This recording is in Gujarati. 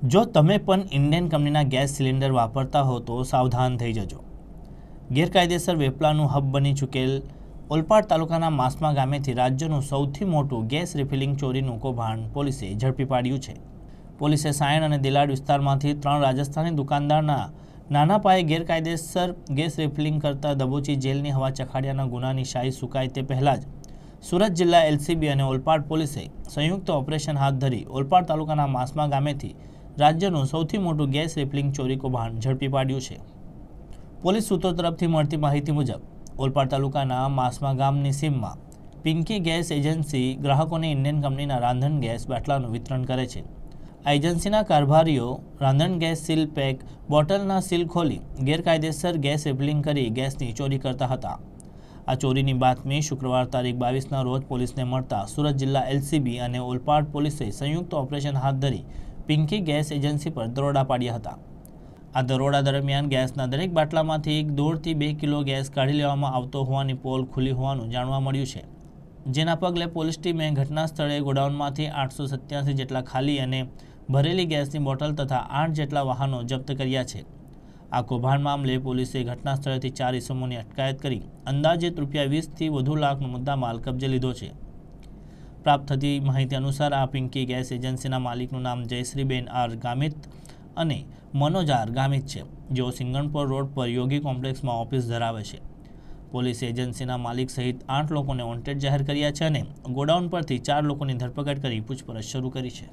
જો તમે પણ ઇન્ડિયન કંપનીના ગેસ સિલિન્ડર વાપરતા હો તો સાવધાન થઈ જજો. ગેરકાયદેસર વેપલાનું હબ બની ચૂકેલ ઓલપાડ તાલુકાના માસમા ગામેથી રાજ્યનું સૌથી મોટું ગેસ રિફિલિંગ ચોરીનું કૌભાંડ પોલીસે ઝડપી પાડ્યું છે. પોલીસે સાયણ અને દિલાડ વિસ્તારમાંથી ત્રણ રાજસ્થાની દુકાનદારના નાના પાયે ગેરકાયદેસર ગેસ રિફિલિંગ કરતા દબોચી જેલની હવા ચખાડ્યાના ગુનાની શાહી સુકાય તે પહેલાં જ સુરત જિલ્લા એલસીબી અને ઓલપાડ પોલીસે સંયુક્ત ઓપરેશન હાથ ધરી ઓલપાડ તાલુકાના માસમા ગામેથી રાજ્યનું સૌથી મોટું ગેસ રિપલિંગ ચોરી કૌભાંડ ઝડપી પાડ્યું છે. પોલીસ સૂત્રો તરફથી મળતી માહિતી મુજબ, ઓલપાડ તાલુકાના માસમા ગામની સીમમાં પિંકી ગેસ એજન્સી ગ્રાહકોને ઇન્ડિયન કંપનીના રાંધણ ગેસ બાટલાનું વિતરણ કરે છે. આ એજન્સીના કારભારીઓ રાંધણ ગેસ સીલ પેક, બોટલના સીલ ખોલી, ગેરકાયદેસર ગેસ રિપલિંગ કરી ગેસની ચોરી કરતા હતા. આ ચોરીની બાતમી શુક્રવાર તારીખ બાવીસના રોજ પોલીસને મળતા સુરત જિલ્લા એલસીબી અને ઓલપાડ પોલીસે સંયુક્ત ઓપરેશન હાથ ધરી પિંકી ગેસ એજન્સી પર દરોડા પાડ્યા હતા. આ દરોડા દરમિયાન ગેસના દરેક બાટલામાંથી એક દોઢથી બે કિલો ગેસ કાઢી લેવામાં આવતો હોવાની પોલ ખુલ્લી હોવાનું જાણવા મળ્યું છે. જેના પગલે પોલીસ ટીમે ઘટના સ્થળે ગોડાઉનમાંથી આઠસો સત્યાસી જેટલા ખાલી અને ભરેલી ગેસની બોટલ તથા આઠ જેટલા વાહનો જપ્ત કર્યા છે. આ કૌભાંડ મામલે પોલીસે ઘટના સ્થળેથી ચાર ઇસમોની અટકાયત કરી અંદાજિત રૂપિયા વીસથી વધુ લાખનો મુદ્દામાલ કબજે લીધો છે. પ્રાપ્ત થતી માહિતી અનુસાર આ પિંકી ગેસ એજન્સીના માલિકનું નામ જયશ્રીબેન આર ગામિત અને મનોજ આર ગામિત છે. જેઓ સિંગણપોર રોડ પર યોગી કોમ્પ્લેક્સમાં ઓફિસ ધરાવે છે. પોલીસ એજન્સીના માલિક સહિત આઠ લોકોને વોન્ટેડ જાહેર કર્યા છે અને ગોડાઉન પરથી ચાર લોકોની ધરપકડ કરી પૂછપરછ શરૂ કરી છે.